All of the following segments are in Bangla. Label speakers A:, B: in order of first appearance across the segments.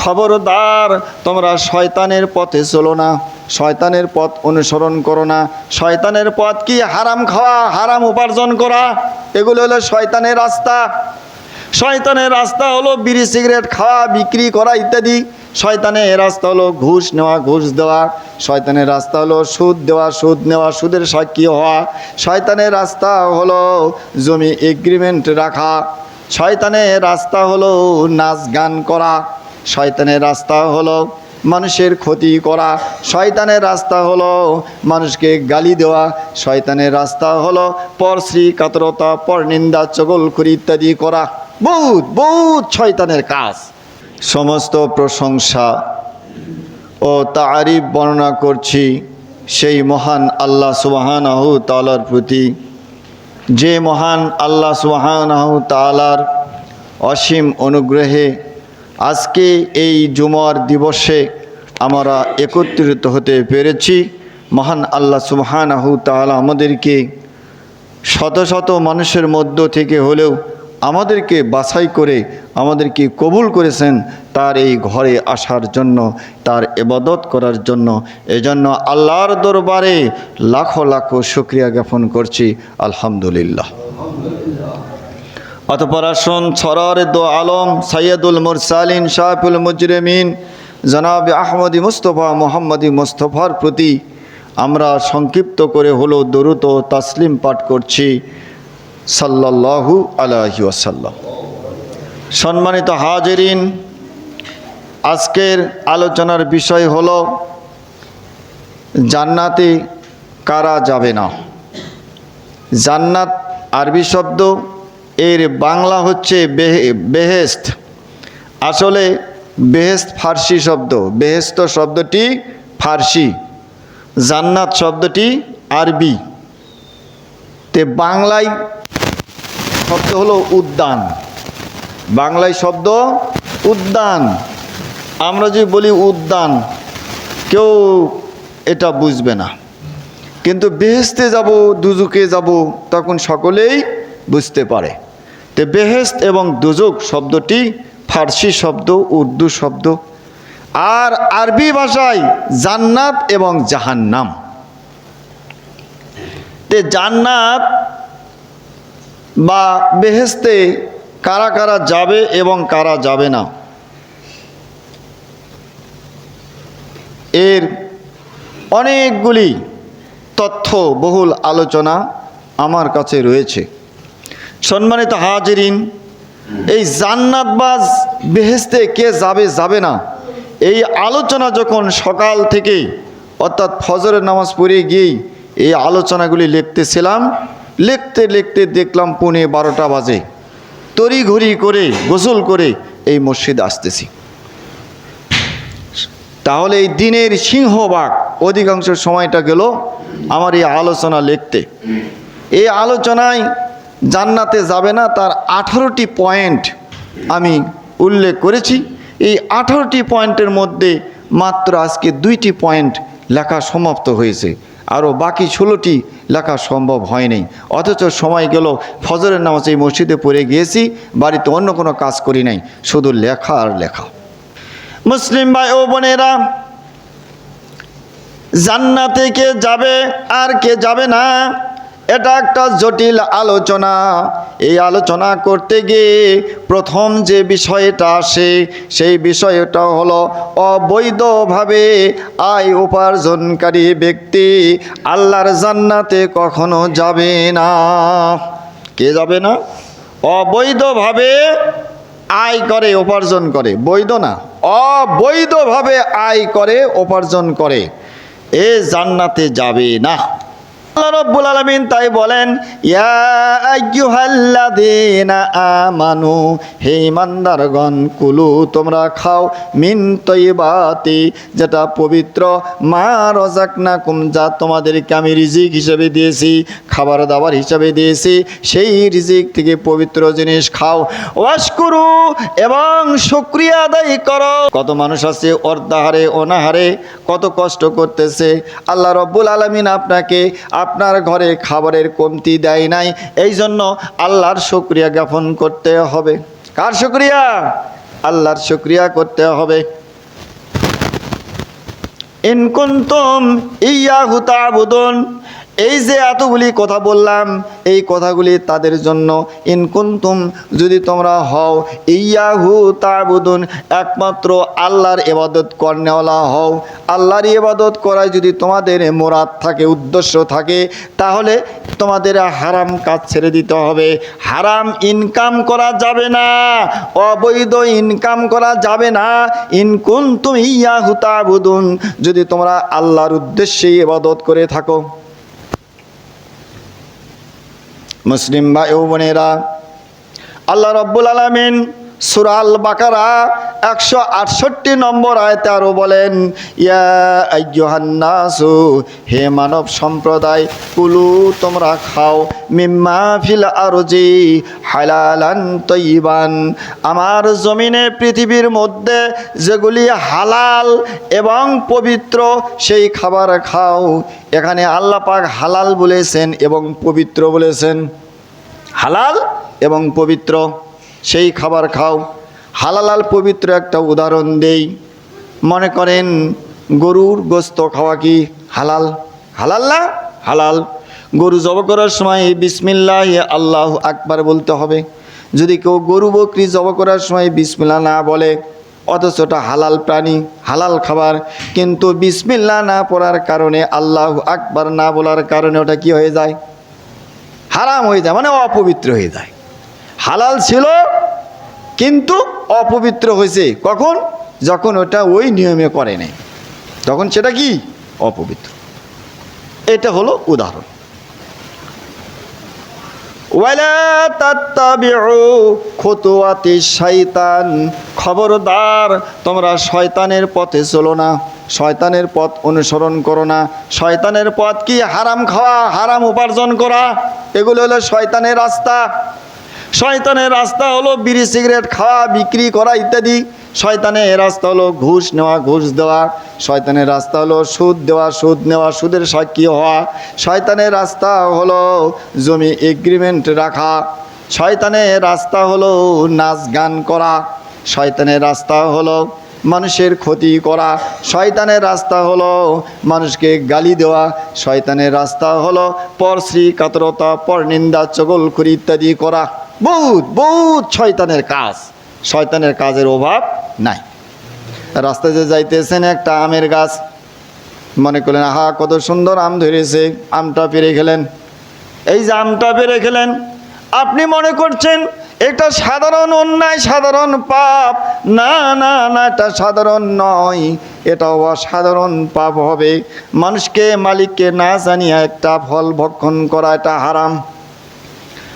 A: খবরদার, তোমরা শয়তানের পথে চলো না, শয়তানের পথ অনুসরণ করো না। শয়তানের পথ কি? হারাম খাওয়া, হারাম উপার্জন করা, এগুলো হলো শয়তানের রাস্তা। শয়তানের রাস্তা হলো বিড়ি, সিগারেট খাওয়া, বিক্রি করা ইত্যাদি। শয়তানের রাস্তা হলো ঘুষ নেওয়া, ঘুষ দেওয়া। শয়তানের রাস্তা হলো সুদ দেওয়া, সুদ নেওয়া, সুদের সাক্ষী হওয়া। শয়তানের রাস্তা হলো জমি এগ্রিমেন্ট রাখা। শয়তানের রাস্তা হলো নাচ গান করা। শয়তানের রাস্তা হলো মানুষের ক্ষতি করা, শয়তানের রাস্তা হলো মানুষকে গালি দেওয়া, শয়তানের রাস্তা হলো পরশ্রী, কাতরতা, পরনিন্দা, চগলখুরি ইত্যাদি করা। বহুত বহুত শয়তানের কাজ। সমস্ত প্রশংসা ও তারিফ বর্ণনা করছি সেই মহান আল্লাহ সুবাহানাহু তালার প্রতি। যে মহান আল্লাহ সুবাহানাহু তালার অসীম অনুগ্রহে আজকে এই জুমার দিবসে আমরা একত্রিত হতে পেরেছি। মহান আল্লাহ সুবহানাহু তাআলা আমাদেরকে শত শত মানুষের মধ্য থেকে হলেও আমাদেরকে বাছাই করে, আমাদেরকে কবুল করেছেন তার এই ঘরে আসার জন্য, তার এবাদত করার জন্য। এজন্য আল্লাহর দরবারে লাখো লাখো শুক্রিয়া জ্ঞাপন করছি। আলহামদুলিল্লাহ। অতপর আসুন দো আলম সৈয়দুল মুরসালিন শাহফুল মুজরিমিন, জনাব আহমদি মুস্তফা, মোহাম্মদি মুস্তফার প্রতি আমরা সংক্ষিপ্ত করে হলো দরুত তাসলিম পাঠ করছি। সাল্লাল্লাহু আলাহি ওয়াসাল্লাম। সম্মানিত হাজেরিন, আজকের আলোচনার বিষয় হল, জান্নাতে কারা যাবে না? জান্নাত আরবি শব্দ এর বাংলা হচ্ছে বেহে- বেহেস্ত। আসলে বেহেস্ত ফার্সি শব্দ। বেহেস্ত শব্দটি ফার্সি। জান্নাত শব্দটি আরবি। তে বাংলায় শব্দ হলো উদ্যান। বাংলায় শব্দ উদ্যান। আমরা যদি বলি উদ্যান, কেউ এটা বুঝবে না। কিন্তু বেহেস্তে যাব দুজুকে যাব, তখন সকলেই বুঝতে পারে। তো বেহেস্ত এবং দুজুক শব্দটি ফার্সি শব্দ, উর্দু শব্দ। আর আরবি ভাষায় জান্নাত এবং জাহান্নাম। তে জান্নাত বা বেহেস্তে কারা কারা যাবে এবং কারা যাবে না? এর অনেকগুলি তথ্য বহুল আলোচনা আমার কাছে রয়েছে। সম্মানিত হাজিরিন, এই জান্নাতবাজ বেহেস্তে কে যাবে যাবে না। এই আলোচনা যখন সকাল থেকে, অর্থাৎ ফজরের নামাজ পড়ে গিয়েই এই আলোচনাগুলি লিখতেছিলাম, লিখতে লিখতে দেখলাম পুনে বারোটা বাজে। তড়িঘড়ি করে, গোসল করে এই মসজিদে আসতেছি। তাহলে এই দিনের সিংহবাগ অধিকাংশ সময়টা গেল আমার এই আলোচনা লিখতে। এই আলোচনায় জান্নাতে যাবে না, তার আঠারোটি পয়েন্ট আমি উল্লেখ করেছি। এই আঠারোটি পয়েন্টের মধ্যে মাত্র আজকে দুইটি পয়েন্ট লেখা সমাপ্ত হয়েছে। আরও বাকি ষোলোটি লেখা সম্ভব হয়নি। অথচ সময় গেল, ফজরের নামাজ এই মসজিদে পড়ে গিয়েছি, বাড়িতে অন্য কোনো কাজ করি নাই, শুধু লেখা আর লেখা। মুসলিম ভাই ও বোনেরা, জান্নাতে কে যাবে আর কে যাবে না? এটা একটা জটিল আলোচনা। এই আলোচনা করতে গিয়ে প্রথম যে বিষয়টা আসে, সেই বিষয়টা হলো অবৈধভাবে আয় উপার্জনকারী ব্যক্তি আল্লাহর জান্নাতে কখনো যাবে না। কে যাবে না? অবৈধভাবে আয় করে, উপার্জন করে। বৈধ না। অবৈধভাবে আয় করে, উপার্জন করে। এ জান্নাতে যাবে না। আল্লাহ রব্বুল আলমিন তাই বলেন আমানু, হে ইমানদারগণ, কুলু, তোমরা খাও, মিন তৈবাতি, যেটা পবিত্র, মা রজাকনাকুম যা তোমাদেরকে আমি রিজিক হিসেবে দিয়েছি, খাবার দাবার হিসাবে দিয়েছি, সেই রিজিক থেকে পবিত্র জিনিস খাও। ওয়াশকুরু, এবং শুক্রিয়া আদায় করো। কত মানুষ আছে অর্ধাহারে, অনাহারে, কত কষ্ট করতেছে। আল্লাহ রব্বুল আলমিন আপনাকে আপনার ঘরে খাবারের কমতি দেয় নাই এই জন্য আল্লাহর শুক্রিয়া জ্ঞাপন করতে হবে। কার শুক্রিয়া? আল্লাহর শুক্রিয়া করতে হবে। ইনকুন্তুম ইয়াহু তাবুদুন, এই যে এতগুলি কথা বললাম, এই কথাগুলি তাদের জন্য। ইনকুন্তুম যদি তোমরা হও ইয়াহু তাবুদুন, একমাত্র আল্লাহর ইবাদত করনেওয়ালা হও। আল্লাহর ইবাদত করায় যদি তোমাদের মোরাদ থাকে, উদ্দেশ্য থাকে, তাহলে তোমাদের হারাম কাজ ছেড়ে দিতে হবে। হারাম ইনকাম করা যাবে না, অবৈধ ইনকাম করা যাবে না। ইনকুন তুমি ইয়া হুতাবুদুন যদি তোমরা আল্লাহর উদ্দেশ্যে ইবাদত করে থাকো। মুসলিম ও বোনেরা, আল্লাহ রব্বুল আলমিন সুরাল বাকারা একশো আটষট্টি নম্বর আয়তে আরও বলেন ইয়া আইয়ুহান্নাসু হে মানব সম্প্রদায় কুলু তোমরা খাও মিম্মা ফিল আরজি হালালান তৈবান। আমার জমিনে পৃথিবীর মধ্যে যেগুলি হালাল এবং পবিত্র সেই খাবার খাও। এখানে আল্লাহ পাক হালাল বলেছেন এবং পবিত্র বলেছেন। হালাল? এবং পবিত্র। সেই খাবার খাও। হালালাল পবিত্র একটা উদাহরণ দেই। মনে করেন গরুর গোস্ত খাওয়া কি হালাল? হালাল না? হালাল। গরু জব করার সময় বিসমিল্লাহ আল্লাহ আকবার বলতে হবে। যদি কেউ গরু বকরি জব করার সময় বিসমিল্লা না বলে, অথচ ওটা হালাল প্রাণী, হালাল খাবার, কিন্তু বিসমিল্লা না পড়ার কারণে, আল্লাহ আকবার না বলার কারণে ওটা কি হয়ে যায়? হারাম হয়ে যায় মানে অপবিত্র হয়ে যায়। হালাল ছিল, কিন্তু অপবিত্র হয়েছে। কখন? যখন ওটা ওই নিয়মে করে নেই। তখন সেটা কি? অপবিত্র। এটা হলো উদাহরণ। শয়তান খবরদার, তোমরা শয়তানের পথে চলো না। শয়তানের পথ অনুসরণ করো না। শয়তানের পথ কি? হারাম খাওয়া, হারাম উপার্জন করা। এগুলো হলো শয়তানের রাস্তা। শয়তানের রাস্তা হলো বিড়ি, সিগারেট খাওয়া, বিক্রি করা ইত্যাদি। শয়তানের রাস্তা হলো ঘুষ নেওয়া, ঘুষ দেওয়া। শয়তানের রাস্তা হলো সুদ দেওয়া, সুদ নেওয়া, সুদের সাক্ষী হওয়া। শয়তানের রাস্তা হলো জমি এগ্রিমেন্ট রাখা। শয়তানের রাস্তা হলো নাচ গান করা। শয়তানের রাস্তা হলো মানুষের ক্ষতি করা শয়তানের রাস্তা হলো মানুষকে গালি দেওয়া। শয়তানের রাস্তা হলো পরশ্রী, কাতরতা পর পরনিন্দা, চগলখুরি ইত্যাদি করা। বহুত বহুত শয়তানের কাজ। শয়তানের কাজের অভাব নাই। রাস্তায় যে যাইতেছেন একটা আমের গাছ, মনে করলেন, আহা, কত সুন্দর আম ধরেছে, আমটা পেরে খেলেন। এই যে আমটা পেরে খেলেন আপনি মনে করছেন এটা সাধারণ অন্যায়, সাধারণ পাপ? না না না, এটা সাধারণ নয়। এটা অসাধারণ পাপ হবে। মানুষকে, মালিককে না জানিয়ে একটা ফল ভক্ষণ করা এটা হারাম।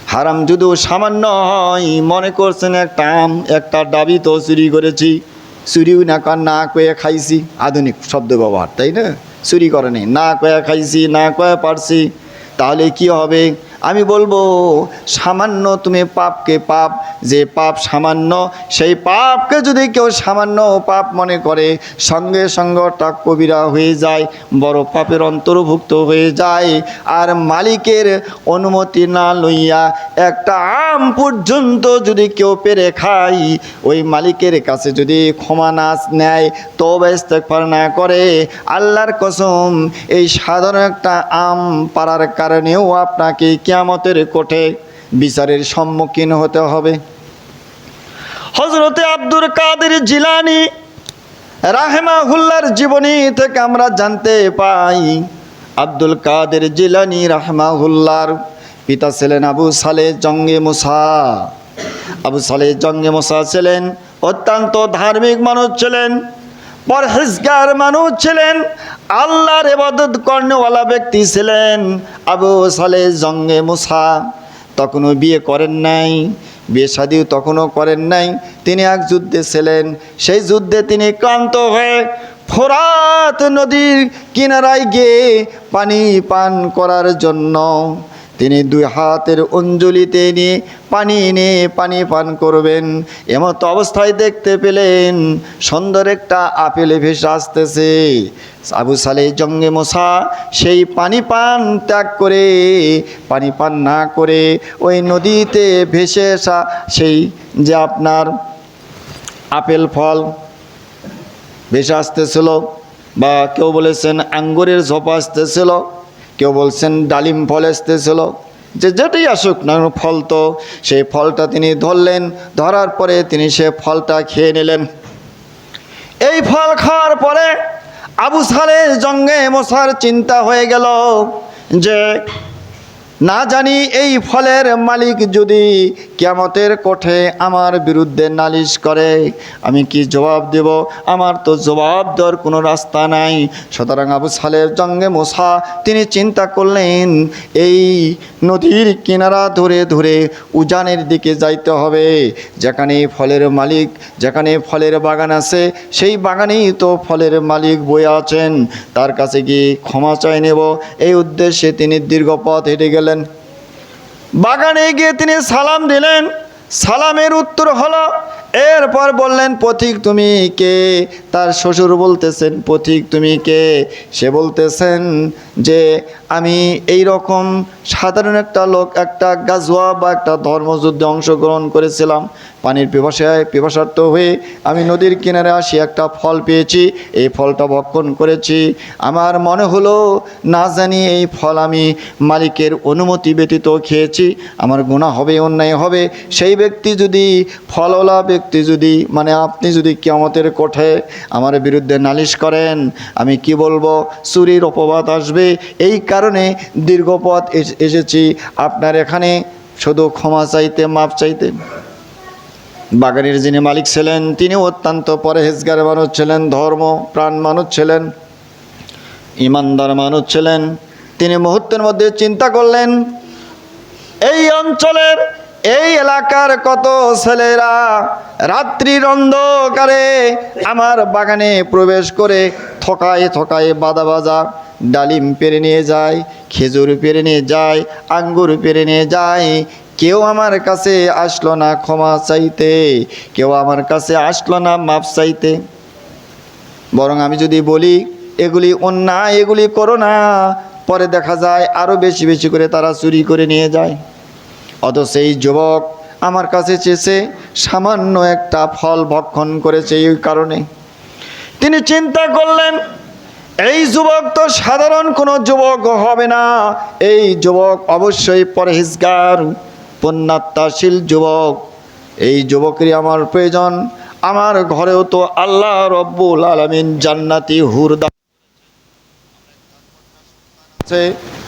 A: হারাম যদিও সামান্য হয়, মনে করছেন একটা আম, একটা ডাবি তো চুরি করেছি। চুরিও না কর, না কয়ে খাইছি। আধুনিক শব্দ ব্যবহার, তাই না? চুরি করে নেই না কয়ে খাইছি, না কয়ে পারছি। তাহলে কি হবে? আমি বলব, সামান্য তুমি পাপকে পাপ, যে পাপ সামান্য, সেই পাপকে যদি কেউ সামান্য পাপ মনে করে, সঙ্গে সঙ্গে ওটা কবিরা হয়ে যায়, বড় পাপের অন্তর্ভুক্ত হয়ে যায়, আর মালিকের অনুমতি না লইয়া একটা আম পর্যন্ত যদি কেউ পেরে খায়, ওই মালিকের কাছে যদি ক্ষমা নাচ নেয় তো ইস্তেকফার না করে, আল্লাহর কসম, এই সাধারণ একটা আম পারার কারণেও আপনাকে কিয়ামতের কোঠে বিচারের সম্মুখীন হতে হবে। হজরতে আব্দুল কাদের জিলানি রাহেমাহুল্লার জীবনী থেকে আমরা জানতে পাই, আব্দুল কাদের জিলানি রাহমাহুল্লার পিতা ছিলেন আবু সালে জঙ্গে মুসা। আবু সালে জঙ্গে মুসা ছিলেন অত্যন্ত ধার্মিক মানুষ ছিলেন। পরহেজগার মানুষ ছিলেন, আল্লাহর এবাদত কর্ণওয়ালা ব্যক্তি ছিলেন আবু সালে জঙ্গে মুসা। তখনও বিয়ে করেন নাই, বিয়ে শাদিও তখনও করেন নাই। তিনি এক যুদ্ধে ছিলেন, সেই যুদ্ধে তিনি ক্লান্ত হয়ে ফোরাত নদীর কিনারায় গিয়ে পানি পান করার জন্য তিনি দুই হাতের অঞ্জলিতে নিয়ে পানি এনে পানি পান করবেন। এমত অবস্থায় দেখতে পেলেন, সুন্দর একটা আপেলে ভেসে আসতেছে। আবু সালে জঙ্গে মশা সেই পানি পান ত্যাগ করে, পানি পান না করে ওই নদীতে ভেসে আসা সেই যে আপনার আপেল ফল ভেসে আসতেছিল বা কেউ বলেছেন আঙ্গুরের ঝোপা আসতেছিল কেউ বলছেন ডালিম ফল আসতেছিল যে যেটাই আসুক না ফল তো, সেই ফলটা তিনি ধরলেন, ধরার পরে তিনি সে ফলটা খেয়ে নিলেন। এই ফল খাওয়ার পরে আবু সালের জঙ্গে মশার চিন্তা হয়ে গেল যে না জানি এই ফলের মালিক যদি কেমতের কোঠে আমার বিরুদ্ধে নালিশ করে, আমি কি জবাব দেব? আমার তো জবাব দেওয়ার কোনো রাস্তা নাই। সুতরাং আবু সালের জঙ্গে মশা তিনি চিন্তা করলেন, এই নদীর কিনারা ধরে ধরে উজানের দিকে যাইতে হবে। যেখানে ফলের মালিক, যেখানে ফলের বাগান আছে, সেই বাগানেই তো ফলের মালিক বয়ে আছেন। তার কাছে গিয়ে ক্ষমা চাই নেব। এই উদ্দেশ্যে তিনি দীর্ঘ পথ হেঁটে গেলেন। বাগানে গিয়ে তিনি সালাম দিলেন। সালামের উত্তর হলো এরপর বললেন, পথিক তুমি কে? তার শ্বশুর বলতেছেন, পথিক তুমি কে? সে বলতেছেন যে, আমি এই রকম সাধারণ একটা লোক, একটা গাজোয়া বা একটা ধর্মযুদ্ধে অংশগ্রহণ করেছিলাম। পানির পিপাসায় পিপাসার্থ হয়ে আমি নদীর কিনারে আসি, একটা ফল পেয়েছি, এই ফলটা ভক্ষণ করেছি। আমার মনে হলো, না জানি এই ফল আমি মালিকের অনুমতি ব্যতীত খেয়েছি। আমার গুণা হবে, অন্যায় হবে। সেই ব্যক্তি যদি ফলওয়ালা ব্যক্তি যদি মানে আপনি যদি কেমতের কোঠে আমার বিরুদ্ধে নালিশ করেন, আমি কি বলব? চুরির অপবাদ আসবে। এই কারণে দীর্ঘ পথ এসেছি। আপনার এখানে শুধু ক্ষমা চাইতে মাপ চাইতে। বাগানের যিনি মালিক ছিলেন তিনি অত্যন্ত পরহেজগার মানুষ ছিলেন, ধর্ম প্রাণ মানুষ ছিলেন, ইমানদার মানুষ ছিলেন। তিনি মুহূর্তের মধ্যে চিন্তা করলেন, এই অঞ্চলের এই এলাকার কত ছেলেরা রাত্রির অন্ধকারে আমার বাগানে প্রবেশ করে থকায় থকায় বাদা বাজা ডালিম পেরে নিয়ে যায়, খেজুর পেরে নিয়ে যায়, আঙ্গুর পেরে নিয়ে যায়। কেউ আমার কাছে আসলো না ক্ষমা চাইতে, কেউ আমার কাছে আসলো না মাপ চাইতে। বরং আমি যদি বলি, এগুলি অন্যায়, এগুলি করো না, পরে দেখা যায় আরও বেশি বেশি করে তারা চুরি করে নিয়ে যায়। অথচ এই যুবক আমার কাছে চেয়েছে সামান্য একটা ফল ভক্ষণ করেছে এই কারণে। তিনি চিন্তা করলেন, এই যুবক তো সাধারণ কোনো যুবক হবে না। এই যুবক অবশ্যই পরহেজগার, পুণ্যাত্মাশীল যুবক। এই যুবকেরই আমার প্রয়োজন। আমার ঘরেও তো আল্লাহ রব্বুল আলমিন জান্নাতি হুরদা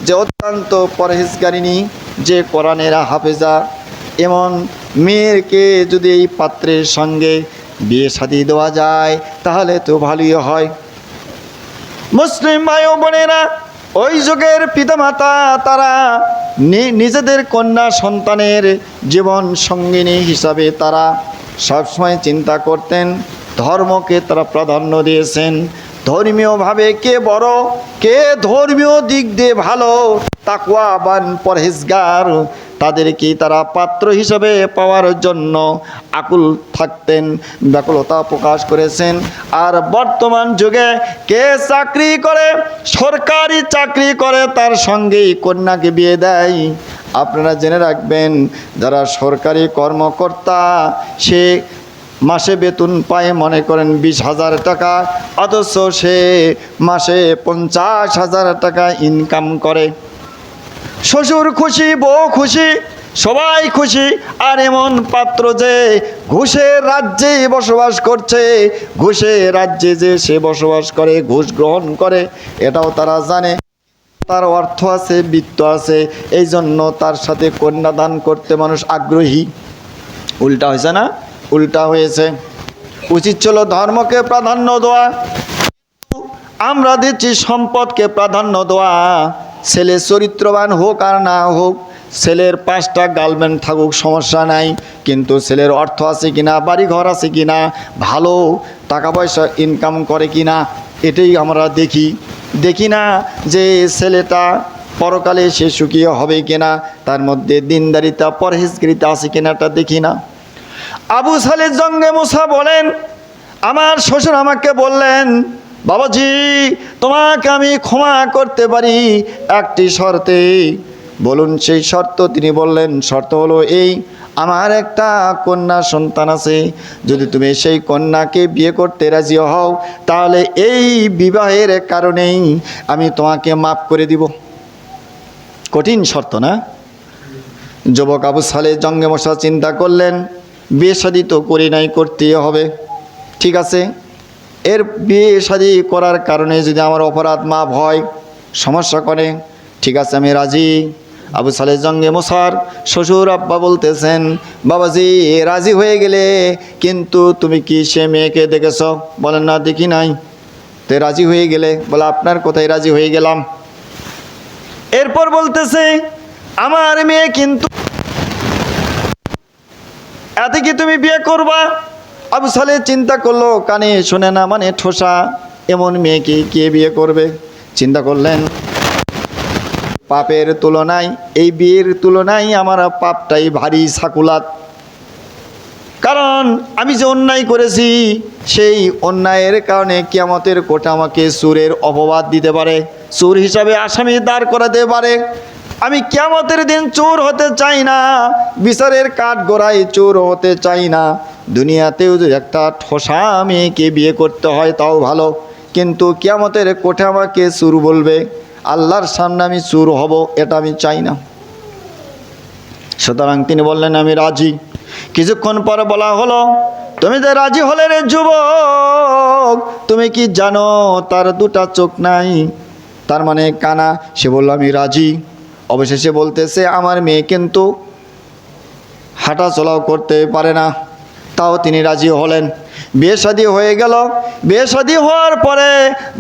A: যে অত্যন্ত পরহেজগারিনী যে কোরআনের হাফেজা, এমন মেয়েকে যদি এই পাত্রের সঙ্গে বিয়ে শাদি দেওয়া যায়, তাহলে তো ভালোই হয়। মুসলিম ভাই বোনেরা, ওই যুগের পিতামাতা, তারা নিজেদের কন্যা সন্তানের জীবন সঙ্গিনী হিসাবে তারা সবসময় চিন্তা করতেন, ধর্মকে তারা প্রাধান্য দিয়েছেন। ধর্মীয়ভাবে কে বড়, কে ধর্মীয় দিক দিয়ে ভালো তাকুয়াবান পরহেজগার তাদেরকে তারা পাত্র হিসাবে পাওয়ার জন্য আকুল থাকতেন, ব্যাকুলতা প্রকাশ করেছেন। আর বর্তমান যুগে কে চাকরি করে, সরকারি চাকরি করে, তার সঙ্গেই কন্যাকে বিয়ে দেয়। আপনারা জেনে রাখবেন, যারা সরকারি কর্মকর্তা, সে মাসে বেতন পায়, মনে করেন বিশ হাজার টাকা। অথচ সে মাসে পঞ্চাশ হাজার টাকা ইনকাম করে। শ্বশুর খুশি, বউ খুশি, সবাই খুশি। আর এমন পাত্র যে ঘুষের রাজ্যে বসবাস করছে ঘুষের রাজ্যে যে সে বসবাস করে, ঘুষ গ্রহণ করে, এটাও তারা জানে। তার অর্থ আছে, বৃত্ত আছে। এই জন্য তার সাথে কন্যাদান করতে মানুষ আগ্রহী। উল্টা হয়েছে না? উল্টা হয়েছে। উচিত ছিল ধর্মকে প্রাধান্য দেওয়া। আমরা দিচ্ছি সম্পদকে প্রাধান্য দেওয়া। ছেলে চরিত্রবান হোক আর না হোক, ছেলের পাঁচটা গার্লফ্রেন্ড থাকুক, সমস্যা নাই। কিন্তু ছেলের অর্থ আছে কিনা বাড়ি ঘর আছে কিনা, ভালো টাকা পয়সা ইনকাম করে কিনা, এটাই আমরা দেখি। দেখি না যে ছেলেটা পরকালে সে সুখী হবে কিনা, তার মধ্যে দিনদারিতা, পরহেজগিরিতা আছে কিনাটা দেখি না। আবু সালের জঙ্গে মুসা বলেন, আমার শ্বশুর আমাকে বললেন, বাবাজি, তোমাকে আমি ক্ষমা করতে পারি একটি শর্তে। বলুন, সেই শর্ত তিনি বললেন, শর্ত হলো এই, আমার একটা কন্যা সন্তান আছে। যদি তুমি সেই কন্যাকে বিয়ে করতে রাজি হও, তাহলে এই বিবাহের কারণেই আমি তোমাকে মাফ করে দিব। কঠিন শর্ত না? যুবক আবু সালে জঙ্গে মশা চিন্তা করলেন বিয়ে শাদি তো করি নাই, করতেই হবে। ঠিক আছে? এর বিয়ে শাদি করার কারণে যদি আমার অপরাধ মাপ হয়, সমস্যা করে। ঠিক আছে, আমি রাজি। আবু সালে জঙ্গে মশার শ্বশুর আব্বা বলতেছেন, বাবাজি, রাজি হয়ে গেলে কিন্তু তুমি কি সে মেয়েকে দেখেছ? বলেন, না, দেখি নাই। তো রাজি হয়ে গেলে, বলে, আপনার কোথায় রাজি হয়ে গেলাম। এরপর বলতেছে, আমার মেয়ে কিন্তু এতে কি তুমি বিয়ে করবা? আবু সালে চিন্তা করল, কানে শোনে না মানে ঠোসা। এমন মেয়েকে কে বিয়ে করবে? চিন্তা করলেন। পাপের তুলনায়, এই বিয়ের তুলনায় আমার পাপটাই ভারী সাকুলাত। কারণ, আমি যে অন্যায় করেছি, সেই অন্যায়ের কারণে কিয়ামতের কোটা আমাকে সুরের অপবাদ দিতে পারে। সুর হিসাবে আসামি দাঁড় করাতে পারে। আমি কিয়ামতের দিন চোর হতে চাই না, বিচারের কাঠ গোড়ায় চোর হতে চাই না। দুনিয়াতেও যদি একটা ঠোসা মেয়েকে বিয়ে করতে হয় তাও ভালো, কিন্তু কিয়ামতের কোঠে আমাকে সুর বলবে, আল্লাহর সামনে আমি চুর হব, এটা আমি চাই না। সুতরাং তিনি বললেন, আমি রাজি। কিছুক্ষণ পর বলা হলো, তুমি যে রাজি হলে রে যুবক, তুমি কি জানো তার দুটা চোখ নাই? তার মানে কানা, সে বলল, আমি রাজি। অবশেষে বলতেছে, আমার মেয়ে কিন্তু হাঁটা চলাও করতে পারে না। তাও তিনি রাজি হলেন। বিয়ে শাদী হয়ে গেল। বিয়ে শাদী হওয়ার পরে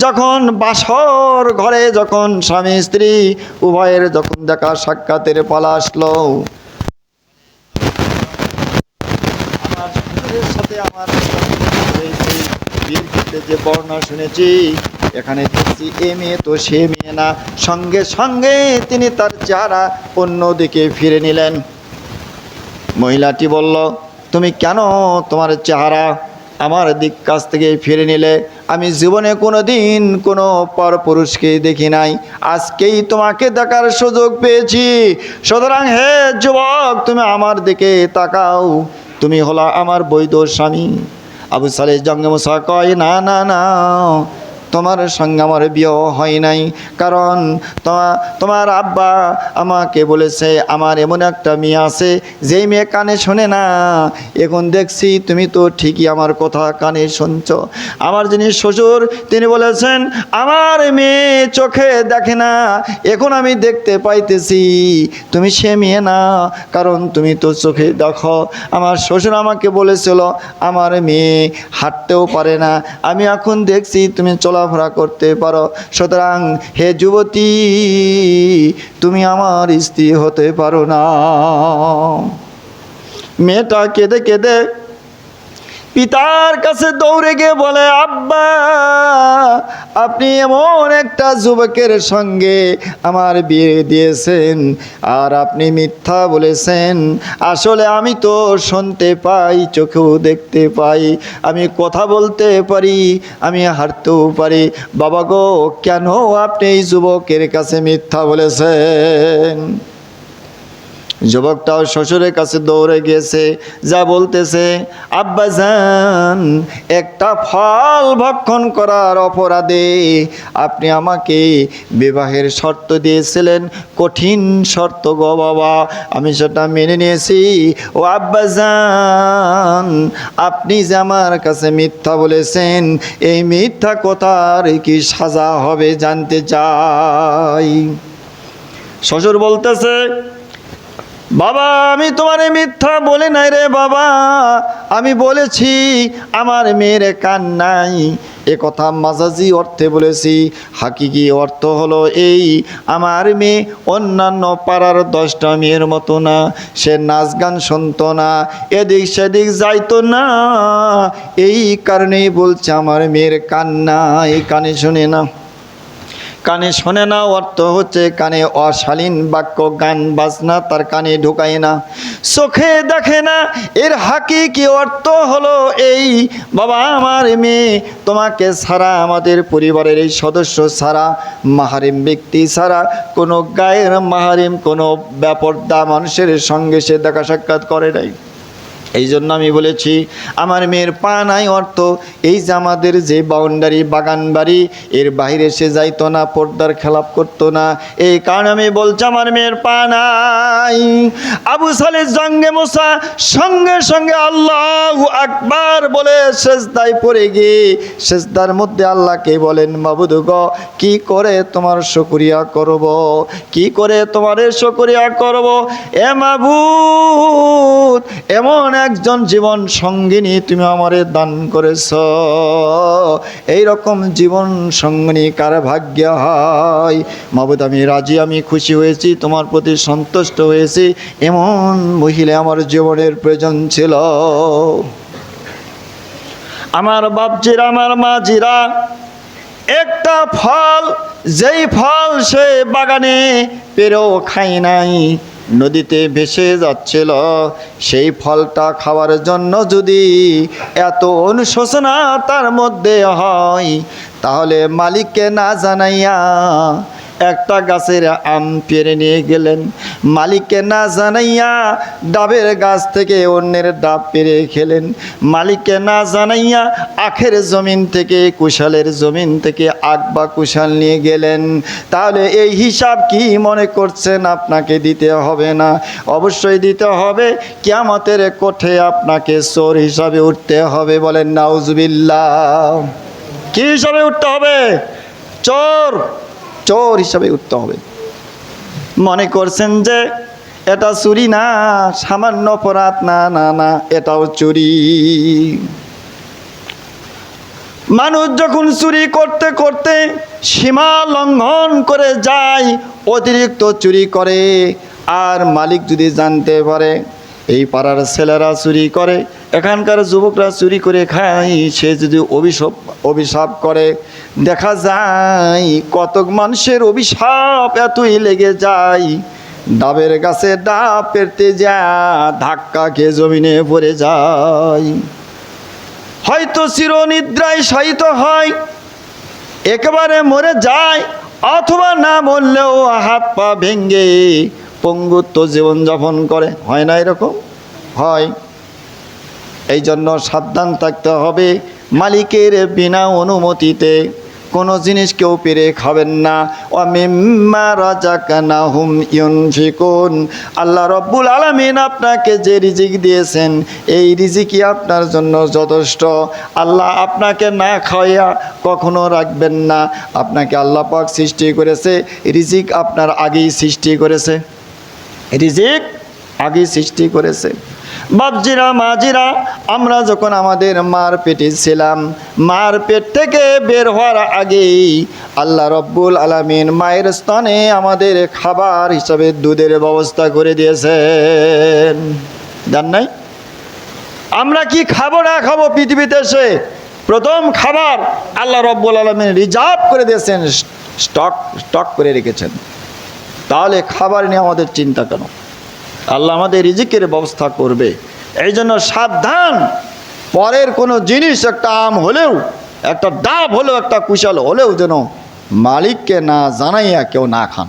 A: যখন বাসর ঘরে যখন স্বামী স্ত্রী উভয়ের যখন দেখা সাক্ষাতের পালা আসলো, আমার সাথে আমার যে বর্ণনা শুনেছি এখানে দেখছি এ মেয়ে তো সে মেয়ে না। সঙ্গে সঙ্গে তিনি তার চেহারা অন্যদিকে ফিরে নিলেন। মহিলাটি বলল, তুমি কেন তোমার চেহারা আমার দিক কাছ থেকে ফিরে নিলে? আমি জীবনে কোনো দিন কোনো পরপুরুষকে দেখি নাই। আজকেই তোমাকে দেখার সুযোগ পেয়েছি। সুতরাং হে যুবক, তুমি আমার দিকে তাকাও। তুমি হলো আমার বৈধ স্বামী। আবু সালে জঙ্গমসা কয় না না না। তোমার সঙ্গে আমার বিয়ে হয় নাই। কারণ তোমার আব্বা আমাকে বলেছে, আমার এমন একটা মেয়ে আছে, যেই মেয়ে কানে শোনে না। এখন দেখছি তুমি তো ঠিকই আমার কথা কানে শুনছ। আমার যিনি শ্বশুর, তিনি বলেছেন, আমার মেয়ে চোখে দেখে না। এখন আমি দেখতে পাইতেছি, তুমি সে মেয়ে না। কারণ তুমি তো চোখে দেখো। আমার শ্বশুর আমাকে বলেছিল, আমার মেয়ে হাঁটতেও পারে না। আমি এখন দেখছি তুমি চলাফেরা করতে পারো। সুতরাং হে যুবতী, তুমি আমার স্ত্রী হতে পারো না। মেয়েটা কেঁদে কেঁদে পিতার কাছে দৌড়ে গিয়ে বলে, আব্বা, আপনি এমন একটা যুবকের সঙ্গে আমার বিয়ে দিয়েছেন আর আপনি মিথ্যা বলেছেন। আসলে আমি তো শুনতে পাই, চোখেও দেখতে পাই, আমি কথা বলতে পারি, আমি হাঁটতেও পারি। বাবা গো, কেন আপনি এই যুবকের কাছে মিথ্যা বলেছেন? যুবকটাও শ্বশুরের কাছে দৌড়ে গিয়েছে, যা বলতেছে, আব্বাজান, একটা ফল ভক্ষণ করার অপরাধে আপনি আমাকে বিবাহের শর্ত দিয়েছিলেন। কঠিন শর্ত গো বাবা, আমি সেটা মেনে নিয়েছি। ও আব্বাজান, আপনি যে আমার কাছে মিথ্যা বলেছেন, এই মিথ্যা কথার কি সাজা হবে জানতে চাই? শ্বশুর বলতেছে বাবা, আমি তোমার মিথ্যা বলে নাই রে বাবা। আমি বলেছি, আমার মেয়ের কান নাই। এ কথা মাজাজি অর্থে বলেছি। হাকিকি অর্থ হলো এই, আমার মেয়ে অন্যান্য পাড়ার দশটা মেয়ের মতো না। সে নাচ গান শুনতো না, এদিক সেদিক যাইতো না। এই কারণেই বলছে, আমার মেয়ের কান নাই, কানে শুনে না। কানে শোনে না, অর্থ হচ্ছে কানে অশালীন বাক্য, গান, বাজনা, তার কানে ঢুকায় না। চোখে দেখে না, এর হাকিকি অর্থ হলো এই, বাবা, আমার মেয়ে তোমাকে ছাড়া, আমাদের পরিবারের এই সদস্য ছাড়া, মাহারিম ব্যক্তি ছাড়া, কোনো গায়ের মাহারিম, কোনো ব্যাপারদা মানুষের সঙ্গে সে দেখা সাক্ষাৎ করে নাই। এই জন্য আমি বলেছি, আমার মেয়ের পা নাই অর্থ, এই যে আমাদের যে বাউন্ডারি, বাগান বাড়ি, এর বাইরে সে যাইতো না, পর্দার খেলাপ করতো না, এই কারণে আমি বলছি, আমার মেয়ের পা নাই। আবু সালের জঙ্গে মোসা সঙ্গে সঙ্গে আল্লাহ আকবার বলে শেষদায় পড়ে গিয়ে শেষদার মধ্যে আল্লাহকে বলেন, মাবুদ গ, কি করে তোমার শুকরিয়া করব? কি করে তোমার শুকরিয়া করব? এ মাবুদ, এমন একজন জীবন সঙ্গিনী তুমি আমারে দান করেছ। এই রকম জীবন সঙ্গিনী কার ভাগ্য হয়? মাবুদ, আমি রাজি, আমি খুশি হয়েছি, তোমার প্রতি সন্তুষ্ট হয়েছি। এমন মহিলা আমার জীবনের প্রয়োজন ছিল। আমার বাপজিরা, আমার মাজিরা, একটা ফল, যেই ফল সে বাগানে পেরেও খাই নাই নদীতে ভেসে যাচ্ছিল। সেই ফলটা খাওয়ার জন্য যদি এত অনুশোচনা তার মধ্যে হয়, তাহলে মালিককে না জানাইয়া একটা গাছের আম পেরে নিয়ে গেলেন। মালিককে না জানাইয়া ডাবের গাছ থেকে অন্যের ডাব পেরে খেলেন। মালিককে না জানাইয়া আখের জমিন থেকে, কুশালের জমিন থেকে আখ বা কুশাল নিয়ে গেলেন। তাহলে এই হিসাব কি মনে করছেন? আপনাকে দিতে হবে না। অবশ্যই দিতে হবে। কিয়ামতের কোঠে আপনাকে চোর হিসাবে উঠতে হবে বলেন, নাউজবিল্লাহ। কি হিসাবে উঠতে হবে? চোর! চোর হিসাবে উঠতে হবে। মনে করছেন যে, এটা চুরি না, সামান্য অপরাধ, না না না, এটাও চুরি। মানুষ যখন চুরি করতে করতে সীমা লঙ্ঘন করে যায়, অতিরিক্ত চুরি করে, আর মালিক যদি জানতে পারে, এই পাড়ার ছেলেরা চুরি করে, এখানকার যুবকরা চুরি করে খায়, সে যদি অভিশাপ অভিশাপ করে দেখা যায়, কতক মানুষের অভিশাপ এতই লেগে যায়। ডাবের গাছে ডাব পেরতে যা ধাক্কা খেয়ে জমিনে পড়ে যায়। হয়তো চিরনিদ্রায় শায়িত হয়, একেবারে মরে যায়, অথবা না মরলেও হাত পা ভেঙ্গে পঙ্গুত্ব জীবনযাপন করে। হয় না এরকম? হয়। এই জন্য সাবধান থাকতে হবে মালিকের বিনা অনুমতিতে। কোনো জিনিস কেউ পেরে খাবেন না। ও মিম্মা রাজাকানা হুম ইউন ইউনফিকুন। আল্লাহ রব্বুল আলমিন আপনাকে যে রিজিক দিয়েছেন, এই রিজিকই আপনার জন্য যথেষ্ট। আল্লাহ আপনাকে না খাওয়াইয়া কখনো রাখবেন না। আপনাকে আল্লাহ পাক সৃষ্টি করেছে, রিজিক আপনার আগেই সৃষ্টি করেছে। রিজিক আগেই সৃষ্টি করেছে। বাপজিরা, মাজিরা, আমরা যখন আমাদের মার পেটে ছিলাম, মার পেট থেকে বের হওয়ার আগেই আল্লাহ রব্বুল আলামিন মায়ের স্থানে আমাদের খাবার হিসাবে দুধের ব্যবস্থা করে দিয়েছেন। জান নাই? আমরা কি খাব না খাব পৃথিবীতে এসে প্রথম খাবার আল্লাহ রব্বুল আলমিন রিজার্ভ করে দিয়েছেন, স্টক স্টক করে রেখেছেন। তাহলে খাবার নিয়ে আমাদের চিন্তা কেন? আল্লাহ আমাদের রিজিকের ব্যবস্থা করবে। এই জন্য সাবধান। পরের কোনো জিনিস, একটা আম হলেও, একটা ডাব হলেও, একটা কুশাল হলেও যেন মালিককে না জানাইয়া কেউ না খান।